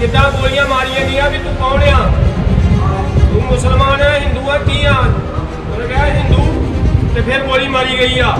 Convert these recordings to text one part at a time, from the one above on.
ਕਿੱਦਾਂ ਗੋਲੀਆਂ ਮਾਰੀਆਂ ਗਈਆਂ ਵੀ ਤੂੰ ਕੌਣ ਆ? ਤੂੰ ਮੁਸਲਮਾਨ ਹੈ ਹਿੰਦੂ ਆ, ਕੀ ਆ? ਉਹਨੇ ਕਿਹਾ, ਹਿੰਦੂ, ਤੇ ਫਿਰ ਗੋਲੀ ਮਾਰੀ ਗਈ ਆ।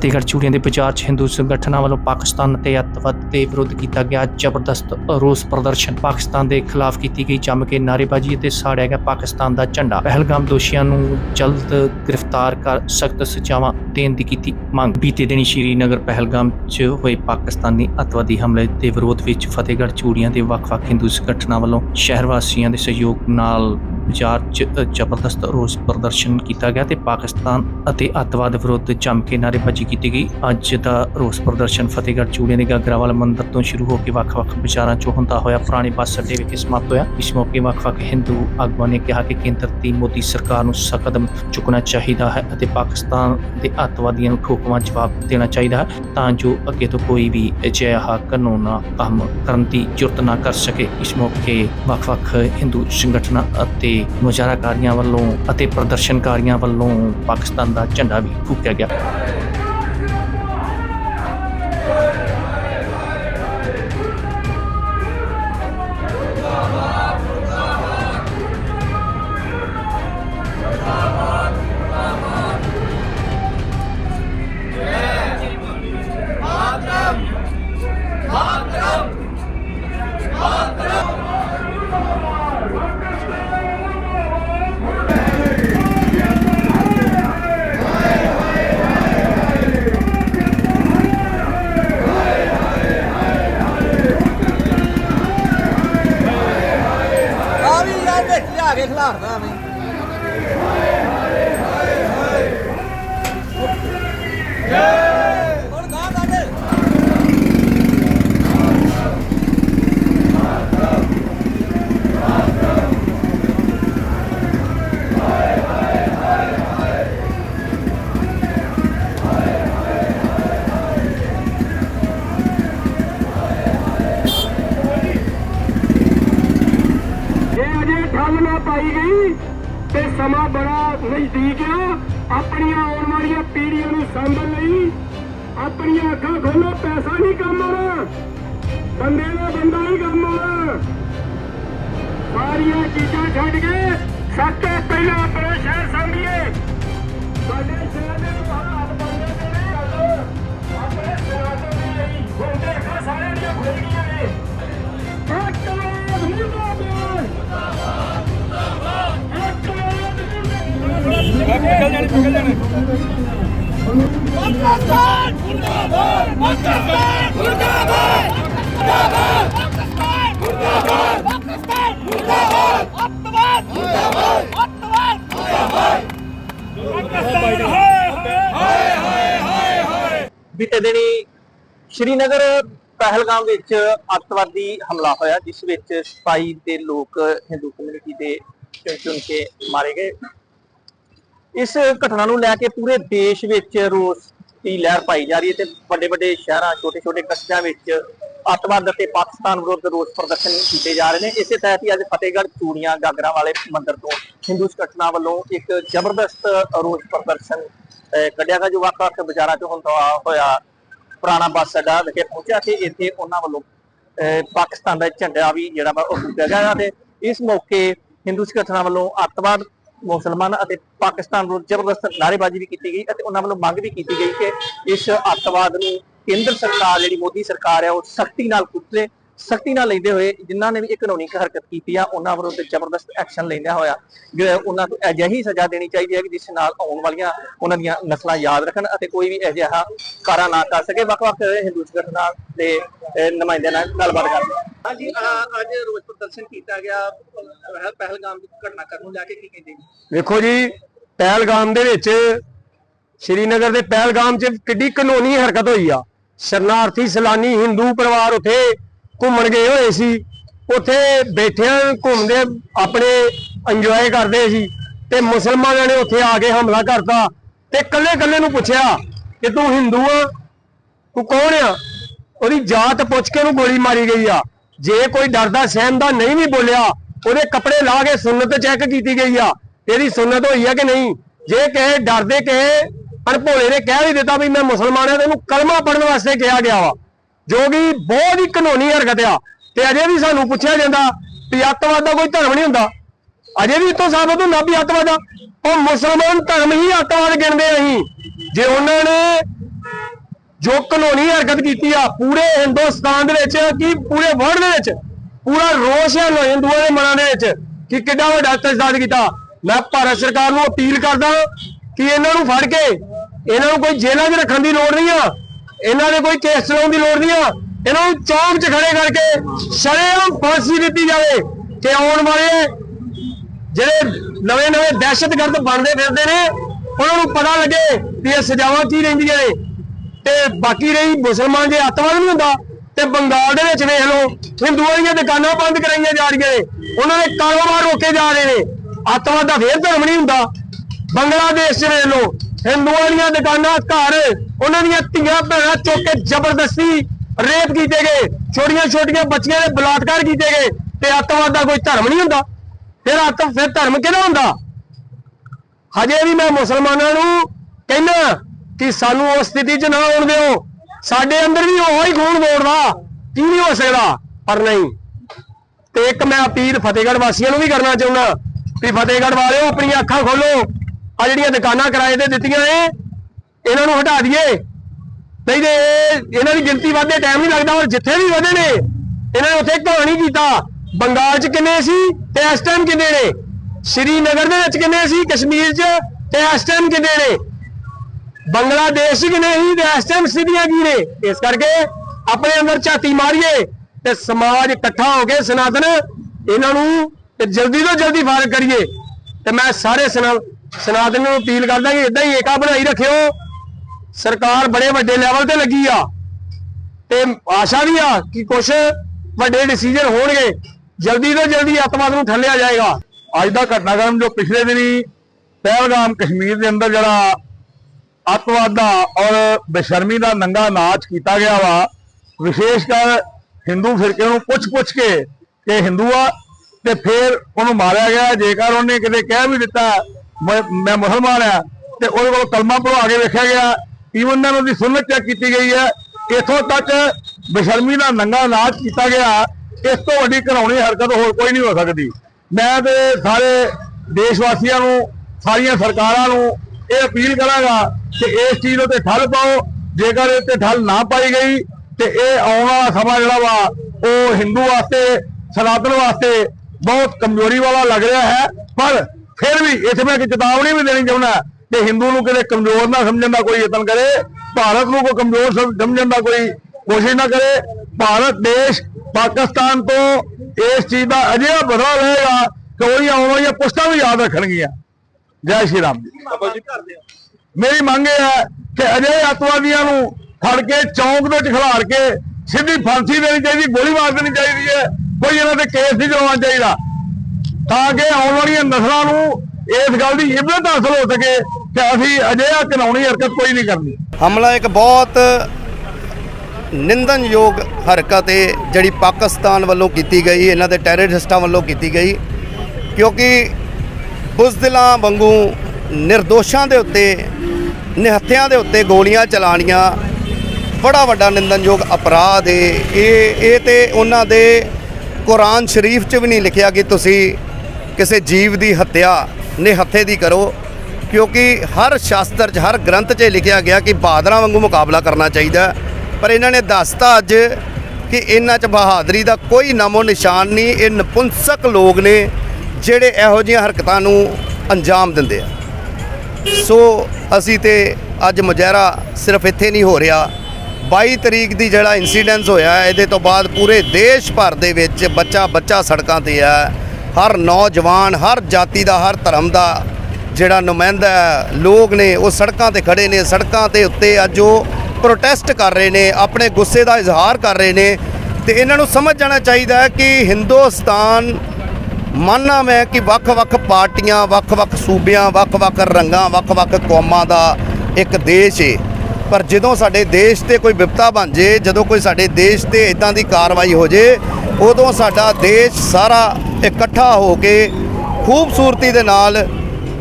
ਫਤਿਹਗੜ੍ਹ ਚੂੜੀਆਂ ਦੇ ਬਾਜ਼ਾਰ 'ਚ ਹਿੰਦੂ ਸੰਗਠਨਾਂ ਵੱਲੋਂ ਪਾਕਿਸਤਾਨ ਅਤੇ ਅੱਤਵਾਦ ਦੇ ਵਿਰੁੱਧ ਕੀਤਾ ਗਿਆ ਜ਼ਬਰਦਸਤ ਰੋਸ ਪ੍ਰਦਰਸ਼ਨ। ਪਾਕਿਸਤਾਨ ਦੇ ਖਿਲਾਫ ਕੀਤੀ ਗਈ ਜੰਮ ਕੇ ਨਾਅਰੇਬਾਜ਼ੀ ਅਤੇ ਸਾੜਿਆ ਗਿਆ ਪਾਕਿਸਤਾਨ ਦਾ ਝੰਡਾ। ਪਹਿਲਗਾਮ ਦੋਸ਼ੀਆਂ ਨੂੰ ਜਲਦ ਗ੍ਰਿਫਤਾਰ ਕਰ ਸਖਤ ਸਜ਼ਾਵਾਂ ਦੇਣ ਦੀ ਕੀਤੀ ਮੰਗ। ਬੀਤੇ ਦਿਨੀ ਸ਼੍ਰੀਨਗਰ ਪਹਿਲਗਾਮ 'ਚ ਹੋਏ ਪਾਕਿਸਤਾਨੀ ਅੱਤਵਾਦੀ ਹਮਲੇ ਦੇ ਵਿਰੋਧ ਵਿੱਚ ਫਤਿਹਗੜ੍ਹ ਚੂੜੀਆਂ ਦੇ ਵੱਖ-ਵੱਖ ਹਿੰਦੂ ਸੰਗਠਨਾਂ ਵੱਲੋਂ ਸ਼ਹਿਰ ਵਾਸੀਆਂ ਦੇ ਸਹਿਯੋਗ ਨਾਲ ਬਾਜ਼ਾਰ 'ਚ ਜ਼ਬਰਦਸਤ ਰੋਸ ਪ੍ਰਦਰਸ਼ਨ ਕੀਤਾ ਗਿਆ ਤੇ ਪਾਕਿਸਤਾਨ ਅਤੇ ਅੱਤਵਾਦ ਵਿਰੁੱਧ ਜੰਮ ਕੇ ਨਾਅਰੇਬਾਜ਼ੀ ਕੀਤੀ ਗਈ। ਅੱਜ ਦਾ ਰੋਸ ਪ੍ਰਦਰਸ਼ਨ ਫਤਿਹਗੜ੍ਹ ਚੂੜੀਆਂ ਦੇ ਗਾਗਰਾਵਾਲ ਮੰਦਿਰ ਤੋਂ ਸ਼ੁਰੂ ਹੋ ਕੇ ਵੱਖ-ਵੱਖ ਬਾਜ਼ਾਰਾਂ 'ਚੋਂ ਹੁੰਦਾ ਹੋਇਆ ਪੁਰਾਣੇ ਬੱਸ ਅੱਡੇ ਵਿਖੇ ਸਮਾਪਤ ਹੋਇਆ। ਇਸ ਮੌਕੇ ਵੱਖ-ਵੱਖ ਹਿੰਦੂ ਆਗੂਆਂ ਨੇ ਕਿਹਾ ਕਿ ਕੇਂਦਰ ਦੀ ਮੋਦੀ ਸਰਕਾਰ ਨੂੰ ਸਖਤ ਕਦਮ ਚੁੱਕਣਾ ਚਾਹੀਦਾ ਹੈ ਅਤੇ ਪਾਕਿਸਤਾਨ ਦੇ ਅੱਤਵਾਦੀਆਂ ਨੂੰ ਠੋਕਵਾਂ ਜਵਾਬ ਦੇਣਾ ਚਾਹੀਦਾ ਹੈ ਤਾਂ ਜੋ ਅੱਗੇ ਤੋਂ ਕੋਈ ਵੀ ਅਜਿਹਾ ਕਾਨੂੰਨਾ ਕੰਮ ਕਰਨ ਦੀ ਜੁਰਤ ਨਾ ਕਰ ਸਕੇ। ਇਸ ਮੌਕੇ ਵੱਖ-ਵੱਖ ਹਿੰਦੂ ਸੰਗਠਨਾਂ ਅਤੇ ਮੁਜ਼ਾਹਰਾਕਾਰੀਆਂ ਵੱਲੋਂ ਅਤੇ ਪ੍ਰਦਰਸ਼ਨਕਾਰੀਆਂ ਵੱਲੋਂ ਪਾਕਿਸਤਾਨ ਦਾ ਝੰਡਾ ਵੀ ਫੂਕਿਆ ਗਿਆ। ਪੀੜ੍ਹੀਆਂ ਲਈ। ਆਪਣੀਆਂ ਅੱਖਾਂ ਖੋਲੋ, ਪੈਸਾ ਨਹੀਂ ਕੰਮ ਆਉਣਾ। ਬੰਦੇ ਦਾ ਬੰਦਾ ਹੀ ਕੰਮ ਆਉਣਾ। ਸਾਰੀਆਂ ਚੀਜ਼ਾਂ ਛੱਡ ਕੇ ਸਭ ਤੋਂ ਪਹਿਲਾਂ ਆਪਣਾ ਸ਼ਹਿਰ ਸੰਭੀਏ ਸਾਡੇ ਸ਼ਹਿਰ ਦੇ ਨੂੰ ਹਾਲਾਤ ਬਣਦੇ ਨੇ। ਗੱਲ ਆਪਣੇ ਸਿਆਸਤ ਦੇ ਲਈ ਹੁਣ ਦੇਖੋ ਸਾਰਿਆਂ ਦੀਆਂ ਖੁੱਲ ਗਈਆਂ ਨੇ। ਅੱਤਵਾਦ ਮੁਰਦਾਬਾਦ ਪਾਕਿਸਤਾਨ ਮੁਰਦਾਬਾਦ ਪਾਕਿਸਤਾਨ ਮੁਰਦਾਬਾਦ ਮੁਰਦਾਬਾਦ ਪਾਕਿਸਤਾਨ ਮੁਰਦਾਬਾਦ ਪਾਕਿਸਤਾਨ ਮੁਰਦਾਬਾਦ ਅੱਤਵਾਦ ਮੁਰਦਾਬਾਦ ਅੱਤਵਾਦ ਪਾਕਿਸਤਾਨ ਹਾਏ ਹਾਏ ਹਾਏ ਹਾਏ ਬੀਤੇ ਦਿਨੀ ਸ਼੍ਰੀਨਗਰ ਪਹਿਲਗਾਮ ਵਿੱਚ ਅੱਤਵਾਦੀ ਹਮਲਾ ਹੋਇਆ ਜਿਸ ਵਿੱਚ 27 ਦੇ ਲੋਕ ਹਿੰਦੂ ਕਮਿਊਨਿਟੀ ਦੇ ਚੁਣ ਚੁਣ ਕੇ ਮਾਰੇ ਗਏ ਇਸ ਘਟਨਾ ਨੂੰ ਲੈ ਕੇ ਪੂਰੇ ਦੇਸ਼ ਵਿੱਚ ਰੋਸ ਦੀ ਲਹਿਰ ਪਾਈ ਜਾ ਰਹੀ ਹੈ ਤੇ ਵੱਡੇ ਵੱਡੇ ਸ਼ਹਿਰਾਂ ਛੋਟੇ ਛੋਟੇ ਕਸਬਿਆਂ ਵਿੱਚ ਅੱਤਵਾਦ ਅਤੇ ਪਾਕਿਸਤਾਨ ਵਿਰੁੱਧ ਰੋਸ ਪ੍ਰਦਰਸ਼ਨ ਕੀਤੇ ਜਾ ਰਹੇ ਨੇ। ਇਸੇ ਤਹਿਤ ਹੀ ਅੱਜ ਫਤਿਹਗੜ੍ਹ ਚੂੜੀਆਂ ਗਾਗਰਾਂ ਵਾਲੇ ਮੰਦਿਰ ਤੋਂ ਹਿੰਦੂ ਸੰਗਠਨਾਂ ਵੱਲੋਂ ਇੱਕ ਜ਼ਬਰਦਸਤ ਰੋਸ ਪ੍ਰਦਰਸ਼ਨ ਅਹ, ਕੱਢਿਆ ਗਿਆ ਜੋ ਵੱਖ-ਵੱਖ ਬਾਜ਼ਾਰਾਂ 'ਚ ਹੁੰਦਾ ਹੋਇਆ ਪੁਰਾਣਾ ਬੱਸ ਅੱਡਾ ਵਿਖੇ ਪਹੁੰਚਿਆ ਤੇ ਇੱਥੇ ਉਹਨਾਂ ਵੱਲੋਂ ਅਹ, ਪਾਕਿਸਤਾਨ ਦਾ ਝੰਡਾ ਵੀ ਜਿਹੜਾ ਵਾ ਉਹ ਫੂਕਿਆ ਗਿਆ ਤੇ ਇਸ ਮੌਕੇ ਹਿੰਦੂ ਸੰਗਠਨਾਂ ਵੱਲੋਂ ਅੱਤਵਾਦ ਮੁਸਲਮਾਨ ਅਤੇ ਪਾਕਿਸਤਾਨ ਵਿਰੁੱਧ ਜ਼ਬਰਦਸਤ ਨਾਅਰੇਬਾਜ਼ੀ ਵੀ ਕੀਤੀ ਗਈ ਅਤੇ ਉਹਨਾਂ ਵੱਲੋਂ ਮੰਗ ਵੀ ਕੀਤੀ ਗਈ ਕਿ ਇਸ ਅੱਤਵਾਦ ਨੂੰ ਕੇਂਦਰ ਸਰਕਾਰ, ਜਿਹੜੀ ਮੋਦੀ ਸਰਕਾਰ ਹੈ, ਉਹ ਸਖਤੀ ਨਾਲ ਕੁੱਟੇ ਸਖਤੀ ਨਾਲ ਲੈਂਦੇ ਹੋਏ ਜਿਨ੍ਹਾਂ ਨੇ ਵੀ ਇਹ ਕਾਨੂੰਨੀ ਹਰਕਤ ਕੀਤੀ ਆ ਉਹਨਾਂ ਵਿਰੁੱਧ ਜ਼ਬਰਦਸਤ ਐਕਸ਼ਨ ਲੈਂਦਿਆਂ ਹੋਇਆ। ਉਹਨਾਂ ਨੂੰ ਅਜਿਹੀ ਸਜ਼ਾ ਦੇਣੀ ਚਾਹੀਦੀ ਹੈ ਕਿ ਜਿਸ ਨਾਲ ਆਉਣ ਵਾਲੀਆਂ ਉਹਨਾਂ ਦੀਆਂ ਨਸਲਾਂ ਯਾਦ ਰੱਖਣ ਅਤੇ ਕੋਈ ਵੀ ਅਜਿਹਾ ਕਾਰਾ ਨਾ ਕਰ ਸਕੇ। ਵੱਖ-ਵੱਖ ਹਿੰਦੂ ਸੰਗਠਨਾਂ ਦੇ ਨੁਮਾਇੰਦਿਆਂ ਨਾਲ ਗੱਲਬਾਤ ਕਰਦੇ ਹਾਂ। ਹਾਂਜੀ ਅੱਜ ਰੋਜ਼ ਪ੍ਰਦਰਸ਼ਨ ਕੀਤਾ ਗਿਆ। ਪਹਿਲਗਾਮ ਦੀ ਘਟਨਾ ਕਰਨ ਨੂੰ ਲੈ ਕੇ ਕੀ ਕਹਿੰਦੇ ਜੀ? ਵੇਖੋ ਜੀ ਪਹਿਲਗਾਮ ਦੇ ਵਿੱਚ ਸ਼੍ਰੀਨਗਰ ਦੇ ਪਹਿਲਗਾਮ 'ਚ ਕਿੱਡੀ ਕਾਨੂੰਨੀ ਹਰਕਤ ਹੋਈ ਆ। ਸ਼ਰਨਾਰਥੀ ਸੈਲਾਨੀ ਹਿੰਦੂ ਪਰਿਵਾਰ ਉੱਥੇ ਘੁੰਮਣ ਗਏ ਹੋਏ ਸੀ। ਉੱਥੇ ਬੈਠਿਆਂ ਘੁੰਮਦੇ ਆਪਣੇ ਇੰਜੋਏ ਕਰਦੇ ਸੀ ਤੇ ਮੁਸਲਮਾਨਾਂ ਨੇ ਉੱਥੇ ਆ ਕੇ ਹਮਲਾ ਕਰਤਾ ਤੇ ਕੱਲੇ ਕੱਲੇ ਨੂੰ ਪੁੱਛਿਆ ਕਿ ਤੂੰ ਹਿੰਦੂ ਆ? ਤੂੰ ਕੌਣ ਆ? ਉਹਦੀ ਜਾਤ ਪੁੱਛ ਕੇ ਉਹਨੂੰ ਗੋਲੀ ਮਾਰੀ ਗਈ ਆ। ਜੇ ਕੋਈ ਡਰਦਾ, ਸਹਿਮਦਾ ਨਹੀਂ ਵੀ ਬੋਲਿਆ, ਉਹਦੇ ਕੱਪੜੇ ਲਾ ਕੇ ਸੁਨਨਤ ਚੈੱਕ ਕੀਤੀ ਗਈ ਆ। ਇਹਦੀ ਸੁਨਨਤ ਹੋਈ ਆ ਕਿ ਨਹੀਂ? ਜੇ ਕਹੇ ਡਰਦੇ ਕਹੇ ਅਣਭੋਲੇ ਨੇ ਕਹਿ ਵੀ ਦਿੱਤਾ ਵੀ ਮੈਂ ਮੁਸਲਮਾਨ ਆ ਤੇ ਉਹਨੂੰ ਕਲਮਾ ਪੜਨ ਵਾਸਤੇ ਕਿਹਾ ਗਿਆ ਵਾ। ਜੋ ਕਿ ਬਹੁਤ ਹੀ ਕਾਨੂੰਨੀ ਹਰਕਤ ਆ। ਤੇ ਅਜੇ ਵੀ ਸਾਨੂੰ ਪੁੱਛਿਆ ਜਾਂਦਾ ਵੀ ਅੱਤਵਾਦ ਦਾ ਕੋਈ ਧਰਮ ਨਹੀਂ ਹੁੰਦਾ। ਅਜੇ ਵੀ ਇਤੋਂ ਸਾਬਤ ਹੁੰਦਾ ਵੀ ਅੱਤਵਾਦ ਆ। ਉਹ ਮੁਸਲਮਾਨ ਧਰਮ ਹੀ ਅੱਤਵਾਦ ਗਿਣਦੇ ਅਸੀਂ। ਜੇ ਉਹਨਾਂ ਨੇ ਜੋ ਕਾਨੂੰਨੀ ਹਰਕਤ ਕੀਤੀ ਆ, ਪੂਰੇ ਹਿੰਦੁਸਤਾਨ ਦੇ ਵਿੱਚ ਕਿ ਪੂਰੇ ਵਰਲਡ ਦੇ ਵਿੱਚ, ਪੂਰਾ ਰੋਸ਼ ਹੈ ਹਿੰਦੂਆਂ ਦੇ ਮਨਾਂ ਦੇ ਵਿੱਚ ਕਿ ਕਿੱਡਾ ਵੱਡਾ ਤਜਦਾਦ ਕੀਤਾ। ਮੈਂ ਭਾਰਤ ਸਰਕਾਰ ਨੂੰ ਅਪੀਲ ਕਰਦਾ ਕਿ ਇਹਨਾਂ ਨੂੰ ਫੜ ਕੇ, ਇਹਨਾਂ ਨੂੰ ਕੋਈ ਜੇਲ੍ਹਾਂ 'ਚ ਰੱਖਣ ਦੀ ਲੋੜ ਨਹੀਂ ਆ। ਇਹਨਾਂ ਦੇ ਕੋਈ ਕੇਸ ਚਲਾਉਣ ਦੀ ਲੋੜ ਨਹੀਂ ਆ। ਇਹਨਾਂ ਨੂੰ ਚੌਂਕ 'ਚ ਖੜੇ ਕਰਕੇ ਸ਼ਰੇਆਮ ਫਾਂਸੀ ਦਿੱਤੀ ਜਾਵੇ ਕਿ ਆਉਣ ਵਾਲੇ ਜਿਹੜੇ ਨਵੇਂ ਨਵੇਂ ਦਹਿਸ਼ਤਗਰਦ ਬਣਦੇ ਫਿਰਦੇ ਨੇ, ਉਹਨਾਂ ਨੂੰ ਪਤਾ ਲੱਗੇ ਵੀ ਇਹ ਸਜ਼ਾਵਾਂ ਕੀ ਰਹਿੰਦੀਆਂ ਨੇ। ਤੇ ਬਾਕੀ ਰਹੀ ਮੁਸਲਮਾਨ ਜੇ ਅੱਤਵਾਦ ਨਹੀਂ ਹੁੰਦਾ, ਤੇ ਬੰਗਾਲ ਦੇ ਵਿੱਚ ਵੇਖ ਲਓ, ਹਿੰਦੂਆਂ ਦੀਆਂ ਦੁਕਾਨਾਂ ਬੰਦ ਕਰਾਈਆਂ ਜਾ ਰਹੀਆਂ ਨੇ। ਉਹਨਾਂ ਦੇ ਕਾਰੋਬਾਰ ਰੋਕੇ ਜਾ ਰਹੇ ਨੇ। ਅੱਤਵਾਦ ਦਾ ਫੇਰ ਧਰਮ ਨਹੀਂ ਹੁੰਦਾ। ਬੰਗਲਾਦੇਸ਼ 'ਚ ਵੇਖ ਲਓ ਹਿੰਦੂਆਂ ਦੀਆਂ ਦੁਕਾਨਾਂ ਘਰ, ਉਹਨਾਂ ਦੀਆਂ ਧੀਆਂ ਭੈਣਾਂ ਚੁੱਕ ਕੇ ਜ਼ਬਰਦਸਤੀ ਰੇਪ ਕੀਤੇ ਗਏ, ਛੋਟੀਆਂ ਛੋਟੀਆਂ ਬੱਚੀਆਂ ਦੇ ਬਲਾਤਕਾਰ ਕੀਤੇ ਗਏ, ਤੇ ਅੱਤਵਾਦ ਦਾ ਕੋਈ ਧਰਮ ਨਹੀਂ ਹੁੰਦਾ। ਫਿਰ ਅੱਤ, ਫਿਰ ਧਰਮ ਕਿਹਦਾ ਹੁੰਦਾ? ਹਜੇ ਵੀ ਮੈਂ ਮੁਸਲਮਾਨਾਂ ਨੂੰ ਕਹਿੰਦਾ ਕਿ ਸਾਨੂੰ ਉਸ ਸਥਿਤੀ 'ਚ ਨਾ ਆਉਣ ਦਿਓ। ਸਾਡੇ ਅੰਦਰ ਵੀ ਉਹ ਹੀ ਖੂਨ ਦੌੜਦਾ ਕੀ ਨਹੀਂ ਹੋ ਸਕਦਾ? ਪਰ ਨਹੀਂ। ਤੇ ਇੱਕ ਮੈਂ ਅਪੀਲ ਫਤਿਹਗੜ੍ਹ ਵਾਸੀਆਂ ਨੂੰ ਵੀ ਕਰਨਾ ਚਾਹੁੰਦਾ। ਵੀ ਫਤਿਹਗੜ੍ਹ ਵਾਲਿਓ, ਆਪਣੀਆਂ ਅੱਖਾਂ ਖੋਲੋ। ਆ ਜਿਹੜੀਆਂ ਦੁਕਾਨਾਂ ਕਿਰਾਏ ਤੇ ਦਿੱਤੀਆਂ ਏ ਇਹਨਾਂ ਨੂੰ ਹਟਾ ਦਈਏ। ਨਹੀਂ ਤੇ ਇਹਨਾਂ ਦੀ ਗਿਣਤੀ ਵਧਦੇ ਟਾਈਮ ਨਹੀਂ ਲੱਗਦਾ ਔਰ ਜਿੱਥੇ ਵੀ ਵਧੇ ਨੇ, ਇਹਨਾਂ ਨੇ ਉੱਥੇ ਕਹਾਣੀ ਕੀਤਾ। ਬੰਗਾਲ 'ਚ ਕਿੰਨੇ ਸੀ ਤੇ ਇਸ ਟਾਈਮ ਕਿੰਨੇ ਨੇ? ਸ਼੍ਰੀਨਗਰ ਦੇ ਵਿੱਚ ਕਿੰਨੇ ਸੀ, ਕਸ਼ਮੀਰ 'ਚ ਤੇ ਇਸ ਟਾਈਮ ਕਿੰਨੇ ਨੇ? ਬੰਗਲਾਦੇਸ਼ 'ਚ ਕਿੰਨੇ ਸੀ ਤੇ ਇਸ ਟਾਈਮ ਸਥਿਤੀਆਂ ਕੀ ਨੇ? ਇਸ ਕਰਕੇ ਆਪਣੇ ਅੰਦਰ ਝਾਤੀ ਮਾਰੀਏ ਤੇ ਸਮਾਜ ਇਕੱਠਾ ਹੋ ਕੇ ਸਨਾਤਨ, ਇਹਨਾਂ ਨੂੰ ਤੇ ਜਲਦੀ ਤੋਂ ਜਲਦੀ ਫਾਰਗ ਕਰੀਏ। ਤੇ ਮੈਂ ਸਾਰੇ ਸਨਾ ਸਨਾਤਨ ਨੂੰ ਅਪੀਲ ਕਰਦਾ ਕਿ ਇਦਾਂ ਹੀ ਏਕਾ ਬਣਾਈ ਰੱਖਿਓ। ਸਰਕਾਰ ਬੜੇ ਵੱਡੇ ਲੈਵਲ ਤੇ ਲੱਗੀ ਆ। ਤੇ ਆਸ਼ਾ ਵੀ ਆ ਕਿ ਕੁਝ ਵੱਡੇ ਡਿਸੀਜਨ ਹੋਣਗੇ। ਜਲਦੀ ਤੋਂ ਜਲਦੀ ਅੱਤਵਾਦ ਨੂੰ ਠੱਲਿਆ ਜਾਏਗਾ। ਅੱਜ ਦਾ ਘਟਨਾਕ੍ਰਮ ਜੋ ਪਿਛਲੇ ਦਿਨੀ ਪਹਿਲਗਾਮ ਕਸ਼ਮੀਰ ਦੇ ਅੰਦਰ ਜਿਹੜਾ ਅੱਤਵਾਦ ਦਾ ਔਰ ਬੇਸ਼ਰਮੀ ਦਾ ਨੰਗਾ ਨਾਚ ਕੀਤਾ ਗਿਆ ਵਾ, ਵਿਸ਼ੇਸ਼ ਕਰ ਹਿੰਦੂ ਫਿਰਕੇ ਨੂੰ ਪੁੱਛ-ਪੁੱਛ ਕੇ ਕਿ ਹਿੰਦੂ ਆ ਤੇ ਫਿਰ ਉਹਨੂੰ ਮਾਰਿਆ ਗਿਆ। ਜੇਕਰ ਉਹਨੇ ਕਿਤੇ ਕਹਿ ਵੀ ਦਿੱਤਾ ਮੈਂ ਮੈਂ ਮੁਸਲਮਾਨ ਆ ਤੇ ਉਹਦੇ ਕੋਲ ਕਲਮਾ ਪੜਵਾ ਕੇ ਵੇਖਿਆ ਗਿਆ। ਈਵਨ ਨਾਲ ਉਹਦੀ ਸੁਨਨਤ ਚੈੱਕ ਕੀਤੀ ਗਈ ਹੈ। ਇਥੋਂ ਤੱਕ ਬਸ਼ਰਮੀ ਦਾ ਨੰਗਾ ਨਾਚ ਕੀਤਾ ਗਿਆ। ਇਸ ਤੋਂ ਵੱਡੀ ਘਰਾਉਣੀ ਹਰਕਤ ਹੋਰ ਕੋਈ ਨਹੀਂ ਹੋ ਸਕਦੀ। ਮੈਂ ਤੇ ਸਾਰੇ ਦੇਸ਼ ਵਾਸੀਆਂ ਨੂੰ, ਸਾਰੀਆਂ ਸਰਕਾਰਾਂ ਨੂੰ ਇਹ ਅਪੀਲ ਕਰਾਂਗਾ ਕਿ ਇਸ ਚੀਜ਼ ਉੱਤੇ ਠੱਲ ਪਾਓ। ਜੇਕਰ ਇਹ ਤੇ ਠੱਲ ਨਾ ਪਾਈ ਗਈ ਤੇ ਇਹ ਆਉਣ ਵਾਲਾ ਸਮਾਂ ਜਿਹੜਾ ਵਾ, ਉਹ ਹਿੰਦੂ ਵਾਸਤੇ, ਸਨਾਤਨ ਵਾਸਤੇ ਬਹੁਤ ਕਮਜ਼ੋਰੀ ਵਾਲਾ ਲੱਗ ਰਿਹਾ ਹੈ। ਪਰ ਫਿਰ ਵੀ ਇੱਥੇ ਮੈਂ ਇੱਕ ਚੇਤਾਵਨੀ ਵੀ ਦੇਣੀ ਚਾਹੁੰਦਾ ਕਿ ਹਿੰਦੂ ਨੂੰ ਕਿਤੇ ਕਮਜ਼ੋਰ ਨਾ ਸਮਝਣ ਦਾ ਕੋਈ ਯਤਨ ਕਰੇ ਭਾਰਤ ਨੂੰ ਕੋਈ ਕਮਜ਼ੋਰ ਸਮ- ਸਮਝਣ ਦਾ ਕੋਈ ਕੋਸ਼ਿਸ਼ ਨਾ ਕਰੇ। ਭਾਰਤ ਦੇਸ਼ ਪਾਕਿਸਤਾਨ ਤੋਂ ਇਸ ਚੀਜ਼ ਦਾ ਅਜਿਹਾ ਬਦਲਾ ਲਏਗਾ ਕਿ ਉਹਦੀਆਂ ਆਉਣ ਵਾਲੀਆਂ ਪੁਸਤਾਂ ਵੀ ਯਾਦ ਰੱਖਣਗੀਆਂ। ਜੈ ਸ਼੍ਰੀ ਰਾਮ ਜੀ। ਮੇਰੀ ਮੰਗ ਇਹ ਹੈ ਕਿ ਅਜਿਹੇ ਅੱਤਵਾਦੀਆਂ ਨੂੰ ਫੜ ਕੇ ਚੌਂਕ ਦੇ ਵਿੱਚ ਖਿਲਾਰ ਕੇ ਸਿੱਧੀ ਫਾਂਸੀ ਦੇਣੀ ਚਾਹੀਦੀ ਗੋਲੀ ਮਾਰ ਦੇਣੀ ਚਾਹੀਦੀ ਹੈ। ਕੋਈ ਇਹਨਾਂ ਤੇ ਕੇਸ ਨਹੀਂ ਚਲਾਉਣਾ ਚਾਹੀਦਾ। ਤਾਂ ਕਿ ਆਉਣ ਵਾਲੀਆਂ ਨਸਲਾਂ ਨੂੰ ਇਸ ਗੱਲ ਦੀ ਇਬਰਤ ਹਾਸਲ ਹੋ ਸਕੇ ਕਿ ਅਸੀਂ ਅਜਿਹਾ ਕਾਨੂੰਨੀ ਹਰਕਤ ਕੋਈ ਨਹੀਂ ਕਰਨੀ। ਹਮਲਾ ਇੱਕ ਬਹੁਤ ਨਿੰਦਨਯੋਗ ਹਰਕਤ ਹੈ, ਜਿਹੜੀ ਪਾਕਿਸਤਾਨ ਵੱਲੋਂ ਕੀਤੀ ਗਈ, ਇਹਨਾਂ ਦੇ ਟੈਰਰਿਸਟਾਂ ਵੱਲੋਂ ਕੀਤੀ ਗਈ, ਕਿਉਂਕਿ ਬੁਜ਼ਦਿਲਾਂ ਵਾਂਗੂ ਨਿਰਦੋਸ਼ਾਂ ਦੇ ਉੱਤੇ, ਨਿਹੱਥਿਆਂ ਦੇ ਉੱਤੇ ਗੋਲੀਆਂ ਚਲਾਣੀਆਂ ਬੜਾ ਵੱਡਾ ਨਿੰਦਨਯੋਗ ਅਪਰਾਧ ਹੈ। ਇਹ ਇਹ ਤੇ ਉਹਨਾਂ ਦੇ ਕੁਰਾਨ ਸ਼ਰੀਫ 'ਚ ਵੀ ਨਹੀਂ ਲਿਖਿਆ ਕਿ ਤੁਸੀਂ ਕਿਸੇ ਜੀਵ ਦੀ ਹੱਤਿਆ ਨੇ ਹੱਥੇ ਦੀ ਕਰੋ, ਕਿਉਂਕਿ ਹਰ ਸ਼ਾਸਤਰ 'ਚ, ਹਰ ਗ੍ਰੰਥ 'ਚ ਇਹ ਲਿਖਿਆ ਗਿਆ ਕਿ ਬਹਾਦਰਾਂ ਵਾਂਗੂ ਮੁਕਾਬਲਾ ਕਰਨਾ ਚਾਹੀਦਾ ਪਰ ਇਹਨਾਂ ਨੇ ਦੱਸਤਾ ਅੱਜ ਕਿ ਇਹਨਾਂ 'ਚ ਬਹਾਦਰੀ ਦਾ ਕੋਈ ਨਾਮੋ ਨਿਸ਼ਾਨ ਨਹੀਂ, ਇਹ ਨਪੁੰਸਕ ਲੋਕ ਨੇ ਜਿਹੜੇ ਇਹੋ ਜਿਹੀਆਂ ਹਰਕਤਾਂ ਨੂੰ ਅੰਜਾਮ ਦਿੰਦੇ ਆ। ਸੋ ਅਸੀਂ ਤੇ ਅੱਜ ਮੁਜ਼ਾਹਰਾ ਸਿਰਫ ਇੱਥੇ ਨਹੀਂ ਹੋ ਰਿਹਾ। 22 ਤਰੀਕ ਦੀ ਜਿਹੜਾ ਇਨਸੀਡੈਂਸ ਹੋਇਆ, ਇਹਦੇ ਤੋਂ ਬਾਅਦ ਪੂਰੇ ਦੇਸ਼ ਭਰ ਦੇ ਵਿੱਚ ਬੱਚਾ ਬੱਚਾ ਸੜਕਾਂ ਤੇ ਆ। ਹਰ ਨੌਜਵਾਨ, ਹਰ ਜਾਤੀ ਦਾ, ਹਰ ਧਰਮ ਦਾ ਜਿਹੜਾ ਨੁਮਾਇੰਦਾ ਲੋਕ ਨੇ, ਉਹ ਸੜਕਾਂ ਤੇ ਖੜੇ ਨੇ, ਸੜਕਾਂ ਤੇ ਉੱਤੇ ਅੱਜ ਉਹ ਪ੍ਰੋਟੈਸਟ ਕਰ ਰਹੇ ਨੇ, ਆਪਣੇ ਗੁੱਸੇ ਦਾ ਇਜ਼ਹਾਰ ਕਰ ਰਹੇ ਨੇ ਤੇ ਇਹਨਾਂ ਨੂੰ ਸਮਝ ਜਾਣਾ ਚਾਹੀਦਾ ਕਿ ਹਿੰਦੁਸਤਾਨ ਮੰਨਣਾ ਮੈਂ ਕਿ ਵੱਖ-ਵੱਖ ਪਾਰਟੀਆਂ, ਵੱਖ-ਵੱਖ ਸੂਬਿਆਂ, ਵੱਖ-ਵੱਖ ਰੰਗਾਂ, ਵੱਖ-ਵੱਖ ਕੌਮਾਂ ਦਾ ਇੱਕ ਦੇਸ਼ ਏ। ਪਰ ਜਦੋਂ ਸਾਡੇ ਦੇਸ਼ ਤੇ ਕੋਈ ਵਿਪਤਾ ਬਣ ਜੇ, ਜਦੋਂ ਕੋਈ ਸਾਡੇ ਦੇਸ਼ ਤੇ ਇਦਾਂ ਦੀ ਕਾਰਵਾਈ ਹੋ ਜੇ, ਉਦੋਂ ਸਾਡਾ ਦੇਸ਼ ਸਾਰਾ ਇਕੱਠਾ ਹੋ ਕੇ ਖੂਬਸੂਰਤੀ ਦੇ ਨਾਲ,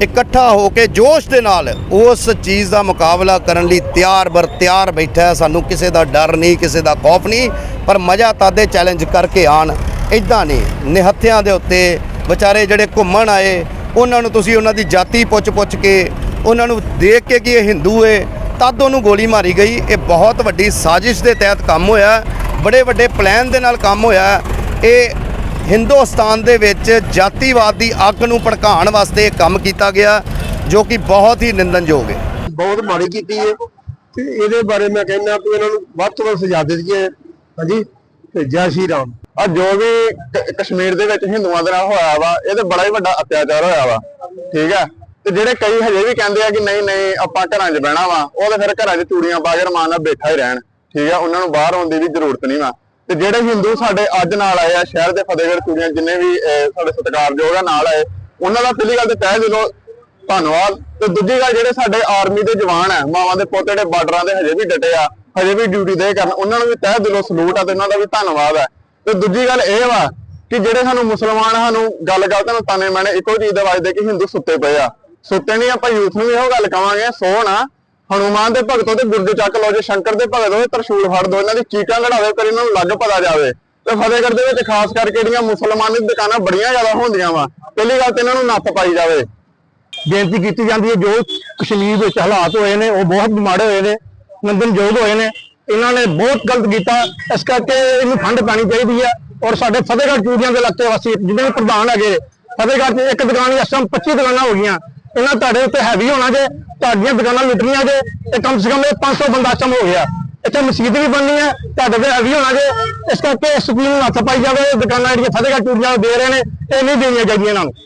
ਇਕੱਠਾ ਹੋ ਕੇ ਜੋਸ਼ ਦੇ ਨਾਲ ਉਸ ਚੀਜ਼ ਦਾ ਮੁਕਾਬਲਾ ਕਰਨ ਲਈ ਤਿਆਰ ਬਰ ਤਿਆਰ ਬੈਠਾ ਸਾਨੂੰ ਕਿਸੇ ਦਾ ਡਰ ਨਹੀਂ, ਕਿਸੇ ਦਾ ਖੌਫ ਨਹੀਂ, ਪਰ ਮਜ਼ਾ ਤਾਦੇ ਚੈਲੰਜ ਕਰਕੇ ਆਣ ਇਦਾਂ ਨਹੀਂ, ਨਿਹੱਥਿਆਂ ਦੇ ਉੱਤੇ ਵਿਚਾਰੇ ਜਿਹੜੇ ਘੁੰਮਣ ਆਏ, ਉਹਨਾਂ ਨੂੰ ਤੁਸੀਂ ਉਹਨਾਂ ਦੀ ਜਾਤੀ ਪੁੱਛ-ਪੁੱਛ ਕੇ, ਉਹਨਾਂ ਨੂੰ ਦੇਖ ਕੇ ਕਿ ਇਹ ਹਿੰਦੂ ਏ ਤਦ ਉਹਨੂੰ ਗੋਲੀ ਮਾਰੀ ਗਈ। ਇਹ ਬਹੁਤ ਵੱਡੀ ਸਾਜ਼ਿਸ਼ ਦੇ ਤਹਿਤ ਕੰਮ ਹੋਇਆ। ਬੜੇ ਵੱਡੇ ਪਲਾਨ ਦੇ ਨਾਲ ਕੰਮ ਹੋਇਆ। ਇਹ ਹਿੰਦੁਸਤਾਨ ਦੇ ਵਿੱਚ ਜਾਤੀਵਾਦ ਦੀ ਅੱਗ ਨੂੰ ਭੜਕਾਉਣ ਵਾਸਤੇ ਇਹ ਕੰਮ ਕੀਤਾ ਗਿਆ, ਜੋ ਕਿ ਬਹੁਤ ਹੀ ਨਿੰਦਨਯੋਗ ਹੈ। ਬਹੁਤ ਮਾੜੀ ਕੀਤੀ ਹੈ। ਤੇ ਇਹਦੇ ਬਾਰੇ ਮੈਂ ਕਹਿੰਦਾ ਕਿ ਇਹਨਾਂ ਨੂੰ ਵੱਧ ਤੋਂ ਵੱਧ ਸਜ਼ਾ ਦੇ ਹਾਂਜੀ, ਤੇ ਜੈ ਸ਼੍ਰੀ ਰਾਮ। ਆ ਜੋ ਵੀ ਕ- ਕਸ਼ਮੀਰ ਦੇ ਵਿੱਚ ਹਿੰਦੂਆਂ ਦੇ ਨਾਲ ਹੋਇਆ ਵਾ, ਇਹ ਤੇ ਬੜਾ ਹੀ ਵੱਡਾ ਅਤਿਆਚਾਰ ਹੋਇਆ ਵਾ। ਠੀਕ ਹੈ? ਤੇ ਜਿਹੜੇ ਕਈ ਹਜੇ ਵੀ ਕਹਿੰਦੇ ਆ ਕਿ ਨਹੀਂ ਨਹੀਂ, ਆਪਾਂ ਘਰਾਂ 'ਚ ਬਹਿਣਾ ਵਾ, ਉਹ ਤਾਂ ਫਿਰ ਘਰਾਂ 'ਚ ਚੂੜੀਆਂ ਪਾ ਕੇ ਰਮਾਨ ਨਾਲ ਬੈਠਾ ਹੀ ਰਹਿਣ। ਠੀਕ ਆ, ਉਹਨਾਂ ਨੂੰ ਬਾਹਰ ਆਉਣ ਦੀ ਵੀ ਜ਼ਰੂਰਤ ਨਹੀਂ ਵਾ। ਤੇ ਜਿਹੜੇ ਹਿੰਦੂ ਸਾਡੇ ਅੱਜ ਨਾਲ ਆਏ ਆ, ਸ਼ਹਿਰ ਦੇ ਫਤਿਹਗੜ੍ਹ ਚੂੜੀਆਂ ਜਿੰਨੇ ਵੀ ਸਾਡੇ ਸਤਿਕਾਰਯੋਗ ਆ, ਨਾਲ ਆਏ, ਉਹਨਾਂ ਦਾ ਪਹਿਲੀ ਗੱਲ ਤੇ ਤਹਿ ਦਿਲੋਂ ਧੰਨਵਾਦ। ਤੇ ਦੂਜੀ ਗੱਲ ਜਿਹੜੇ ਸਾਡੇ ਆਰਮੀ ਦੇ ਜਵਾਨ ਆ, ਮਾਵਾਂ ਦੇ ਪੁੱਤ ਜਿਹੜੇ ਬਾਰਡਰਾਂ ਦੇ ਹਜੇ ਵੀ ਡਟੇ ਆ, ਹਜੇ ਵੀ ਡਿਊਟੀ ਦੇ ਕਰਨ, ਉਹਨਾਂ ਨੂੰ ਵੀ ਤਹਿ ਦਿਲੋਂ ਸਲੂਟ ਆ ਤੇ ਉਹਨਾਂ ਦਾ ਵੀ ਧੰਨਵਾਦ ਹੈ ਤੇ ਦੂਜੀ ਗੱਲ ਇਹ ਵਾ ਕਿ ਜਿਹੜੇ ਸਾਨੂੰ ਮੁਸਲਮਾਨ ਸਾਨੂੰ ਗੱਲ ਗੱਲ ਤੁਹਾਨੂੰ ਤਾਨੇ ਮੈਨੇ ਇੱਕੋ ਚੀਜ਼ ਦਾ ਵੱਜਦੇ ਕਿ ਹਿੰਦੂ ਸੁੱਤੇ ਪਏ ਆ ਸੁੱਤੇ ਨਹੀਂ, ਆਪਾਂ ਯੂਥ ਨੂੰ ਵੀ ਇਹੋ ਗੱਲ ਕਵਾਂਗੇ ਸੋਹਣਾ ਨਾ ਹਨੂਮਾਨ ਦੇ ਭਗਤੋਂ ਤੇ ਗੁਰਦੇ ਚੱਕ ਲਓ, ਜੇ ਸ਼ੰਕਰ ਦੇ ਭਗਤੋਂ ਤੇ ਤਰਸ਼ੂਲ ਫੜ ਦੋ, ਇਹਨਾਂ ਦੀ ਚੀਕਾਂ ਲੜਾਵੇ ਪਰ ਇਹਨਾਂ ਨੂੰ ਲੱਗ ਪਤਾ ਜਾਵੇ। ਤੇ ਫਤਿਹਗੜ੍ਹ ਦੇ ਵਿੱਚ ਖਾਸ ਕਰਕੇ ਜਿਹੜੀਆਂ ਮੁਸਲਮਾਨੀ ਦੁਕਾਨਾਂ ਬੜੀਆਂ ਜ਼ਿਆਦਾ ਹੁੰਦੀਆਂ ਵਾ, ਪਹਿਲੀ ਗੱਲ ਤੇ ਇਹਨਾਂ ਨੂੰ ਨੱਥ ਪਾਈ ਜਾਵੇ। ਬੇਨਤੀ ਕੀਤੀ ਜਾਂਦੀ ਹੈ, ਜੋ ਕਸ਼ਮੀਰ ਵਿੱਚ ਹਾਲਾਤ ਹੋਏ ਨੇ, ਉਹ ਬਹੁਤ ਮਾੜੇ ਹੋਏ ਨੇ ਨੰਦਨਯੋਗ ਹੋਏ ਨੇ, ਇਹਨਾਂ ਨੇ ਬਹੁਤ ਗਲਤ ਕੀਤਾ, ਇਸ ਕਰਕੇ ਇਹਨੂੰ ਠੰਡ ਪੈਣੀ ਚਾਹੀਦੀ ਹੈ। ਔਰ ਸਾਡੇ ਫਤਿਹਗੜ੍ਹ ਚੂੜੀਆਂ ਦੇ ਇਲਾਕੇ ਵਾਸੀ ਜਿਹਦੇ ਪ੍ਰਧਾਨ ਹੈਗੇ, ਫਤਿਹਗੜ੍ਹ 'ਚ ਇੱਕ ਦੁਕਾਨ ਇਸ ਟਾਈਮ 25 ਦੁਕਾਨਾਂ ਹੋ ਗਈਆਂ। ਇਹਨਾਂ ਤੁਹਾਡੇ ਉੱਤੇ ਹੈਵੀ ਹੋਣਾ ਜੇ, ਤੁਹਾਡੀਆਂ ਦੁਕਾਨਾਂ ਲੁੱਟਣੀਆਂ ਜੇ ਇਹ ਕਮ ਸੇ ਕਮ ਇਹ 500 ਬੰਦਾ ਚਮ ਹੋ ਗਿਆ। ਇੱਥੇ ਮਸਜਿਦ ਵੀ ਬਣਨੀ ਹੈ, ਤੁਹਾਡੇ ਤੇ ਹੈਵੀ ਹੋਣਾ ਜੇ, ਇਸ ਕਰਕੇ ਇਸ ਸਕੀਮ ਨੂੰ ਹੱਥ ਪਾਈ ਜਾਵੇ, ਇਹ ਦੁਕਾਨਾਂ ਜਿਹੜੀਆਂ ਫਤਿਹਗੜ੍ਹ ਚੂੜੀਆਂ ਦੇ ਰਹੇ ਨੇ, ਇਹ ਨਹੀਂ ਦੇਣੀਆਂ ਚਾਹੀਦੀਆਂ ਇਹਨਾਂ ਨੂੰ।